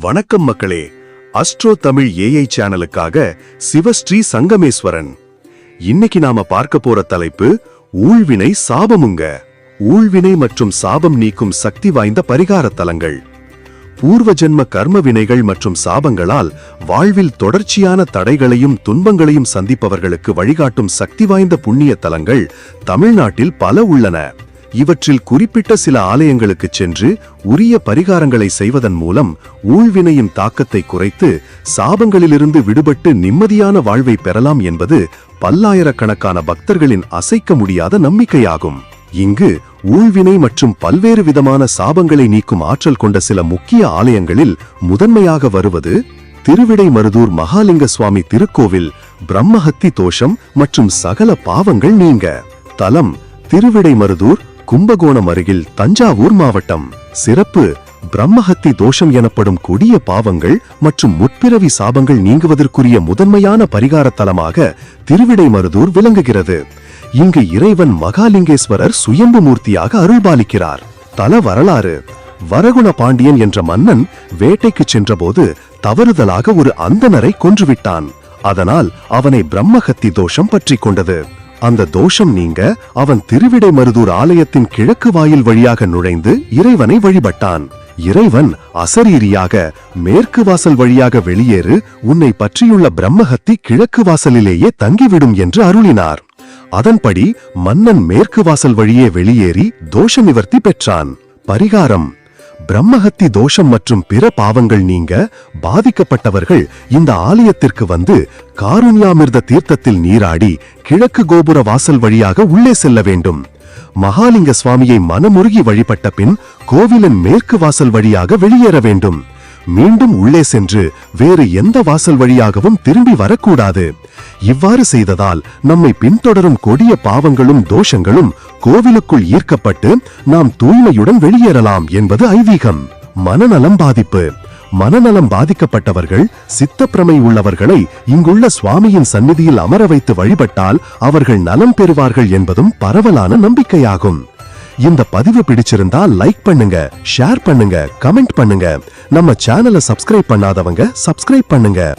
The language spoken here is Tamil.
வணக்கம் மக்களே. அஸ்ட்ரோ தமிழ் ஏஐ சேனலுக்காக சிவஸ்ரீ சங்கமேஸ்வரன். இன்னைக்கு நாம பார்க்க போற தலைப்பு ஊழ்வினை சாபமுங்க. ஊழ்வினை மற்றும் சாபம் நீக்கும் சக்தி வாய்ந்த பரிகார தலங்கள். பூர்வ ஜென்ம கர்ம வினைகள் மற்றும் சாபங்களால் வாழ்வில் தொடர்ச்சியான தடைகளையும் துன்பங்களையும் சந்திப்பவர்களுக்கு வழிகாட்டும் சக்தி வாய்ந்த புண்ணிய தலங்கள் தமிழ்நாட்டில் பல உள்ளன. இவற்றில் குறிப்பிட்ட சில ஆலயங்களுக்கு சென்று உரிய பரிகாரங்களை செய்வதன் மூலம் ஊழ்வினையின் தாக்கத்தை குறைத்து சாபங்களிலிருந்து விடுபட்டு நிம்மதியான வாழ்வை பெறலாம் என்பது பல்லாயிரக்கணக்கான பக்தர்களின் அசைக்க முடியாத நம்பிக்கையாகும். இங்கு ஊழ்வினை மற்றும் பல்வேறு விதமான சாபங்களை நீக்கும் ஆற்றல் கொண்ட சில முக்கிய ஆலயங்களில் முதன்மையாக வருவது திருவிடை மருதூர் மகாலிங்க சுவாமி திருக்கோவில் பிரம்மஹத்தி தோஷம் மற்றும் சகல பாவங்கள் நீங்க. தலம் திருவிடை மருதூர் கும்பகோணம் அருகில் தஞ்சாவூர் மாவட்டம். சிறப்பு பிரம்மஹத்தி தோஷம் எனப்படும் கொடிய பாவங்கள் மற்றும் முற்பிறவி சாபங்கள் நீங்குவதற்குரிய முதன்மையான பரிகார தலமாக திருவிடைமருதூர் விளங்குகிறது. இங்கு இறைவன் மகாலிங்கேஸ்வரர் சுயம்பு மூர்த்தியாக அருள்பாலிக்கிறார். தல வரலாறு. வரகுண பாண்டியன் என்ற மன்னன் வேட்டைக்கு சென்றபோது தவறுதலாக ஒரு அந்தனரை கொன்றுவிட்டான். அதனால் அவனை பிரம்மஹத்தி தோஷம் பற்றி கொண்டது. அந்த தோஷம் நீங்க அவன் திருவிடை மருதூர் ஆலயத்தின் கிழக்கு வாயில் வழியாக நுழைந்து இறைவனை வழிபட்டான். இறைவன் அசரீரியாக மேற்கு வாசல் வழியாக வெளியேறு உன்னை பற்றியுள்ள பிரம்மஹத்தி கிழக்கு வாசலிலேயே தங்கிவிடும் என்று அருளினார். அதன்படி மன்னன் மேற்கு வாசல் வழியே வெளியேறி தோஷ நிவர்த்தி பெற்றான். பரிகாரம் பிரம்மஹத்தி தோஷம் மற்றும் பிற பாவங்கள் நீங்க பாதிக்கப்பட்டவர்கள் இந்த ஆலயத்திற்கு வந்து காருண்யாமிர்த தீர்த்தத்தில் நீராடி கிழக்கு கோபுர வாசல் வழியாக உள்ளே செல்ல வேண்டும். மகாலிங்க சுவாமியை மனமுருகி வழிபட்ட பின் கோவிலின் மேற்கு வாசல் வழியாக வெளியேற வேண்டும். மீண்டும் உள்ளே சென்று வேறு எந்த வாசல் வழியாகவும் திரும்பி வரக்கூடாது. இவ்வாறு செய்ததால் நம்மை பின்தொடரும் கொடிய பாவங்களும் தோஷங்களும் கோவிலுக்குள் ஈர்க்கப்பட்டு நாம் தூய்மையுடன் வெளியேறலாம் என்பது ஐதீகம். மனநலம் பாதிப்பு. மனநலம் பாதிக்கப்பட்டவர்கள் சித்தப்பிரமை உள்ளவர்களை இங்குள்ள சுவாமியின் சந்நிதியில் அமர வைத்து வழிபட்டால் அவர்கள் நலம் பெறுவார்கள் என்பதும் பரவலான நம்பிக்கையாகும். இந்த பதிவு பிடிச்சிருந்தா லைக் பண்ணுங்க ஷேர் பண்ணுங்க கமெண்ட் பண்ணுங்க. நம்ம சேனலை சப்ஸ்கிரைப் பண்ணாதவங்க சப்ஸ்கிரைப் பண்ணுங்க.